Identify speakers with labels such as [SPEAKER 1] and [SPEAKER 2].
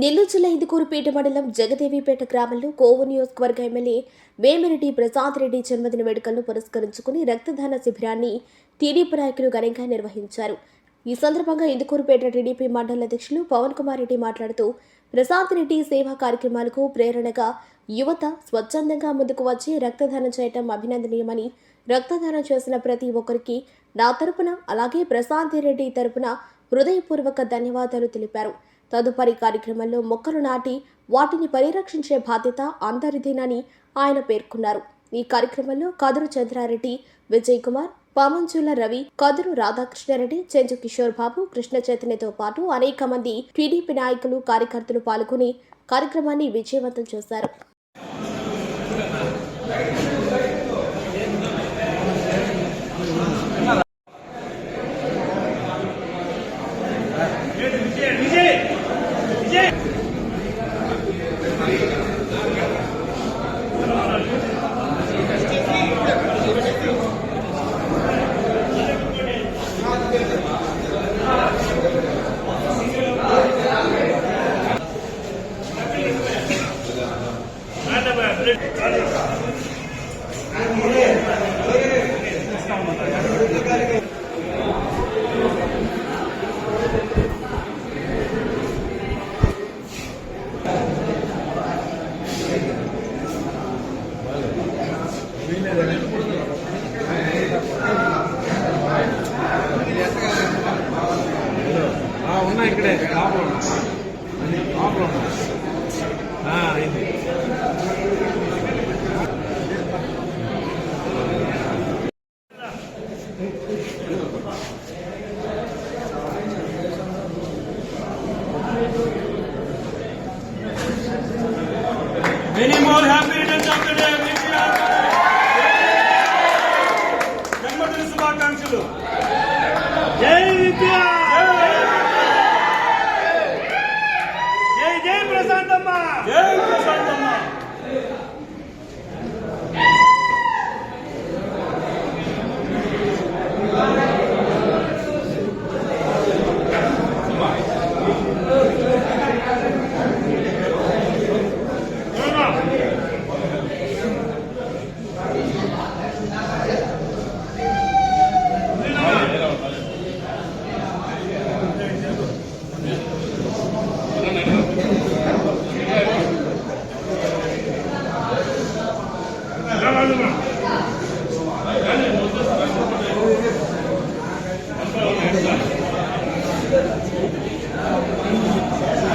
[SPEAKER 1] నెల్లూరు జిల్లా ఇందుకూరుపేట మండలం జగదేవిపేట గ్రామంలో కోవు నియోజకవర్గ ఎమ్మెల్యే వేమిరెడ్డి ప్రసాద్ రెడ్డి జన్మదిన వేడుకలను పురస్కరించుకుని రక్తదాన శిబిరాన్ని టీడీపీ నాయకులు ఘనంగా నిర్వహించారు. ఈ సందర్భంగా ఇందుకూరుపేట టీడీపీ మండల అధ్యక్షులు పవన్ కుమార్ రెడ్డి మాట్లాడుతూ ప్రసాద్ రెడ్డి సేవా కార్యక్రమాలకు ప్రేరణగా యువత స్వచ్ఛందంగా ముందుకు వచ్చి రక్తదానం చేయటం అభినందనీయమని రక్తదానం చేసిన ప్రతి ఒక్కరికి నా తరపున అలాగే ప్రశాంత్ రెడ్డి తరపున హృదయపూర్వక ధన్యవాదాలు తెలిపారు. తదుపరి కార్యక్రమంలో మొక్కలు నాటి వాటిని పరిరక్షించే బాధ్యత అందరిదేనని ఆయన పేర్కొన్నారు. ఈ కార్యక్రమంలో కదురు చంద్రారెడ్డి విజయ్ కుమార్ పామంచుల రవి కదురు రాధాకృష్ణారెడ్డి చెంచు కిషోర్ బాబు కృష్ణ చైతన్యతో పాటు అనేక మంది టీడీపీ నాయకులు కార్యకర్తలు పాల్గొని కార్యక్రమాన్ని విజయవంతం చేశారు.
[SPEAKER 2] Gracias. ఉన్నా ఇక్కడే లోపల ఉన్నా. లోపల ఉన్నా. ఆ, అయింది
[SPEAKER 3] Many more happy returns of the day, VPR. జన్మదిన శుభాకాంక్షలు జై విపిఆర్ జై Thank you.